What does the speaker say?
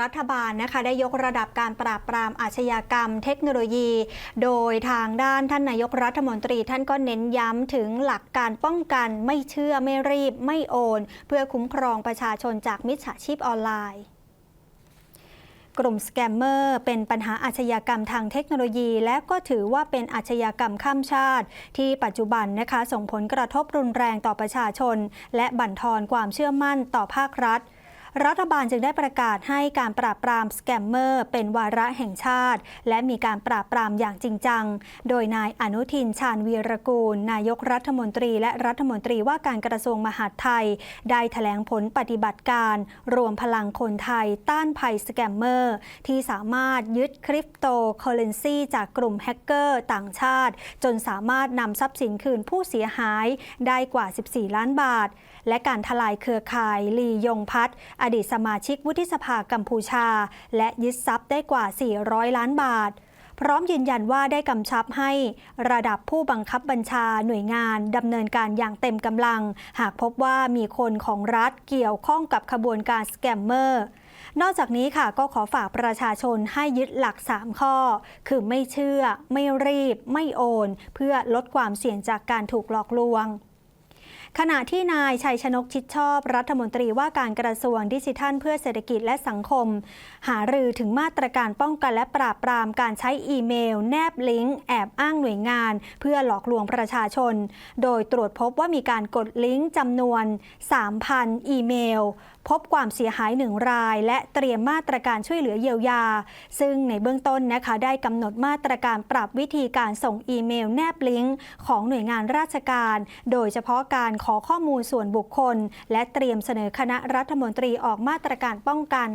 รัฐบาลนะคะได้ยกระดับการปราบปรามอาชญากรรม เทคโนโลยี โดยทางด้านท่านนายกรัฐมนตรี ท่านก็เน้นย้ำถึงหลักการป้องกันไม่เชื่อไม่รีบ ไม่โอน เพื่อคุ้มครองประชาชนจากมิจฉาชีพออนไลน์กลุ่มสแกมเมอร์เป็นปัญหาอาชญากรรมทางเทคโนโลยี และก็ถือว่าเป็นอาชญากรรมข้ามชาติ ที่ปัจจุบันนะคะส่งผลกระทบรุนแรงต่อประชาชน และบั่นทอนความเชื่อมั่นต่อภาครัฐ รัฐบาลจึงได้ประกาศให้การปราบปรามสแกมเมอร์เป็นวาระแห่งชาติ และมีการปราบปรามอย่างจริงจัง โดยนายอนุทินชาญวีรกูล นายกรัฐมนตรีและรัฐมนตรีว่าการกระทรวงมหาดไทย ได้แถลงผลปฏิบัติการ รวมพลังคนไทยต้านภัยสแกมเมอร์ที่สามารถยึดคริปโตเคอเรนซีจากกลุ่มแฮกเกอร์ต่างชาติ จนสามารถนำทรัพย์สินคืนผู้เสียหายได้กว่า 14 ล้านบาท และการทลายเครือข่ายลียงพัฒอดีตสมาชิกวุฒิสภากัมพูชา และยึดทรัพย์ได้กว่า 400 ล้านบาท พร้อมยืนยันว่าได้กำชับให้ระดับผู้บังคับบัญชาหน่วยงานดำเนินการอย่างเต็มกำลัง หากพบว่ามีคนของรัฐเกี่ยวข้องกับขบวนการสแกมเมอร์นอกจากนี้ค่ะก็ขอฝากประชาชนให้ยึดหลัก 3 ข้อ คือไม่เชื่อ ไม่รีบ ไม่โอน เพื่อลดความเสี่ยงจากการถูกหลอกลวง ขณะที่นายชัยชนกชิดชอบ รัฐมนตรีว่าการกระทรวงดิจิทัล เพื่อเศรษฐกิจและสังคม หารือถึงมาตรการป้องกันและปราบปรามการใช้อีเมล แนบลิงก์แอบอ้างหน่วยงาน เพื่อหลอกลวงประชาชน โดยตรวจพบว่ามีการกดลิงก์จำนวน 3,000 อีเมล พบความเสียหายหนึ่งราย และเตรียมมาตรการช่วยเหลือเยียวยา ซึ่งในเบื้องต้นนะคะได้กำหนดมาตรการปรับวิธีการส่งอีเมล แนบลิงก์ของหน่วยงานราชการ โดยเฉพาะการขอข้อมูลส่วนบุคคล และเตรียมเสนอคณะรัฐมนตรีออกมาตรการป้องกัน